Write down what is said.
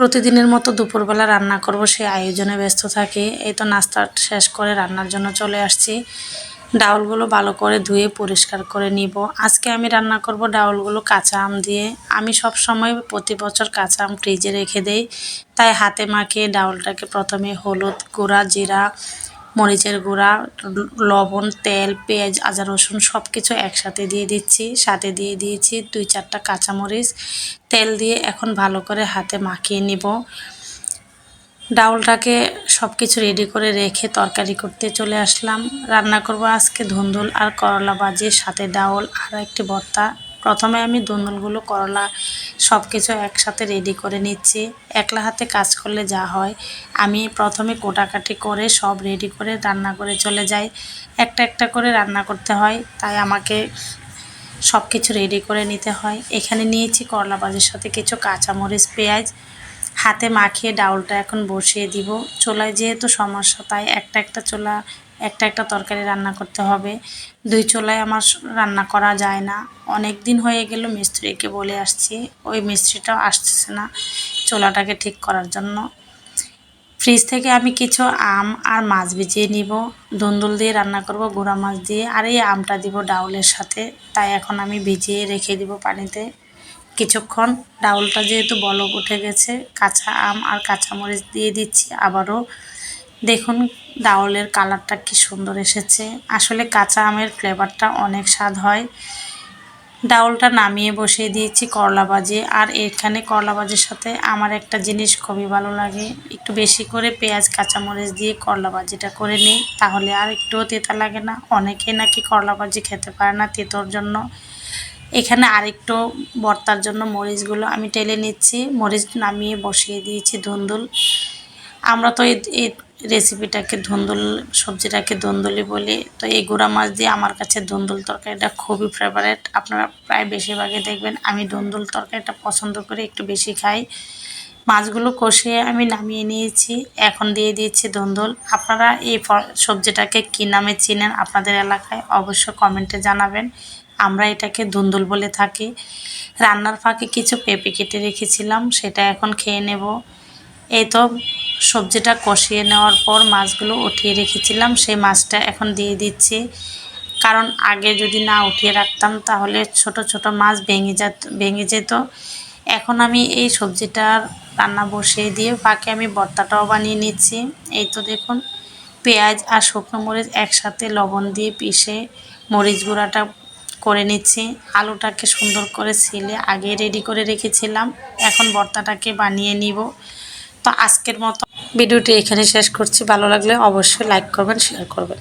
প্রতিদিনের মতো দুপুরবেলা রান্না করব, সেই আয়োজনে ব্যস্ত থাকি। এই তো নাস্তা শেষ করে রান্নার জন্য চলে আসছি। ডাউলগুলো ভালো করে ধুয়ে পরিষ্কার করে নিব। আজকে আমি রান্না করব ডাউলগুলো কাঁচা আম দিয়ে। আমি সব সময় প্রতি বছর কাঁচা আম ফ্রিজে রেখে দেই। তাই হাতে মাখিয়ে ডাউলটাকে প্রথমে হলুদ গুঁড়া, জিরা মরিচের গুঁড়া, লবণ, তেল, পেঁয়াজ, আদা, রসুন সব কিছু একসাথে দিয়ে দিচ্ছি। সাথে দিয়ে দিয়েছি দুই চারটা কাঁচামরিচ। তেল দিয়ে এখন ভালো করে হাতে মাখিয়ে নিব। ডাউলটাকে সব কিছু রেডি করে রেখে তরকারি করতে চলে আসলাম। রান্না করব আজকে ধুন্দুল আর করলা ভাজির সাথে ডাউল আর একটি ভর্তা। প্রথমে আমি দুন্দুলগুলো করলা সব কিছু একসাথে রেডি করে নিচ্ছি। একলা হাতে কাজ করলে যা হয়, আমি প্রথমে কোটাকাটি করে সব রেডি করে রান্না করে চলে যাই। একটা একটা করে রান্না করতে হয়, তাই আমাকে সব কিছু রেডি করে নিতে হয়। এখানে নিয়েছি করলা বাজের সাথে কিছু কাঁচামরিচ, পেঁয়াজ হাতে মাখিয়ে ডাউলটা এখন বসিয়ে দিব। চোলায় যেহেতু সমস্যা, তাই একটা একটা চোলা, একটা একটা তরকারি রান্না করতে হবে। দুই চোলায় আমার রান্না করা যায় না। অনেক দিন হয়ে গেল মিস্ত্রিকে বলে আসছি। ওই মিস্ত্রিটাও আসতেছে না চোলাটাকে ঠিক করার জন্য। ফ্রিজ থেকে আমি কিছু আম আর মাছ ভিজিয়ে নিব। ধুন্দুল দিয়ে রান্না করব, গুঁড়া মাছ দিয়ে। আর এই আমটা দিব ডাউলের সাথে। তাই এখন আমি ভিজিয়ে রেখে দিব পানিতে। কিছুক্ষণ। ডাউলটা যেহেতু বলক উঠে গেছে, কাঁচা আম আর কাঁচামরিচ দিয়ে দিচ্ছি আবারও। দেখুন, ডাউলের কালারটা কি সুন্দর এসেছে। আসলে কাঁচা আমের ফ্লেভারটা অনেক স্বাদ হয়। ডাউলটা নামিয়ে বসিয়ে দিয়েছি করলা ভাজি। আর এখানে করলা ভাজির সাথে আমার একটা জিনিস খুবই ভালো লাগে। একটু বেশি করে পেঁয়াজ, কাঁচামরিচ দিয়ে করলা ভাজিটা করে নিই। তাহলে আর একটুও তেতা লাগে না। অনেকে নাকি করলা ভাজি খেতে পারে না তেতোর জন্য। এখানে আরেকটু বর্তার জন্য মরিচগুলো আমি টেলে নিচ্ছি। মরিচ নামিয়ে বসিয়ে দিয়েছি ধুন্দুল। আমরা তো এই রেসিপিটাকে ধুন্দুল, সবজিটাকে ধুন্দুলি বলি। তো এই গুঁড়া মাছ দিয়ে আমার কাছে ধুন্দুল তরকারিটা খুবই ফেভারেট আপনারা প্রায় বেশিরভাগই দেখবেন আমি ধুন্দুল তরকারিটা পছন্দ করে একটু বেশি খাই। মাছগুলো কষিয়ে আমি নামিয়ে নিয়েছি। এখন দিয়ে দিয়েছি ধুন্দুল। আপনারা এই সবজিটাকে কী নামে চিনেন আপনাদের এলাকায় অবশ্য কমেন্টে জানাবেন। আমরা এটাকে ধুন্দুল বলে থাকি। রান্নার ফাঁকে কিছু পেঁপে কেটে রেখেছিলাম, সেটা এখন খেয়ে নেব। এই তো সবজিটা কষিয়ে নেওয়ার পর মাছগুলো উঠিয়ে রেখেছিলাম, সেই মাছটা এখন দিয়ে দিচ্ছি। কারণ আগে যদি না উঠিয়ে রাখতাম, তাহলে ছোট ছোট মাছ ভেঙে যেত ভেঙে যেত। এখন আমি এই সবজিটার রান্না বসিয়ে দিয়ে ফাঁকে আমি ভর্তাটাও বানিয়ে নিচ্ছি। এই তো দেখুন, পেঁয়াজ আর শুকনো মরিচ একসাথে লবণ দিয়ে পিষে মরিচ গুঁড়াটা করে নিচ্ছি। আলুটাকে সুন্দর করে ছিলে, আগে রেডি করে রেখেছিলাম, এখন ভর্তাটাকে বানিয়ে নিব। তো আজকের মতো ভিডিওটি এখানে শেষ করছি। ভালো লাগলে অবশ্যই লাইক করবেন শেয়ার করবেন।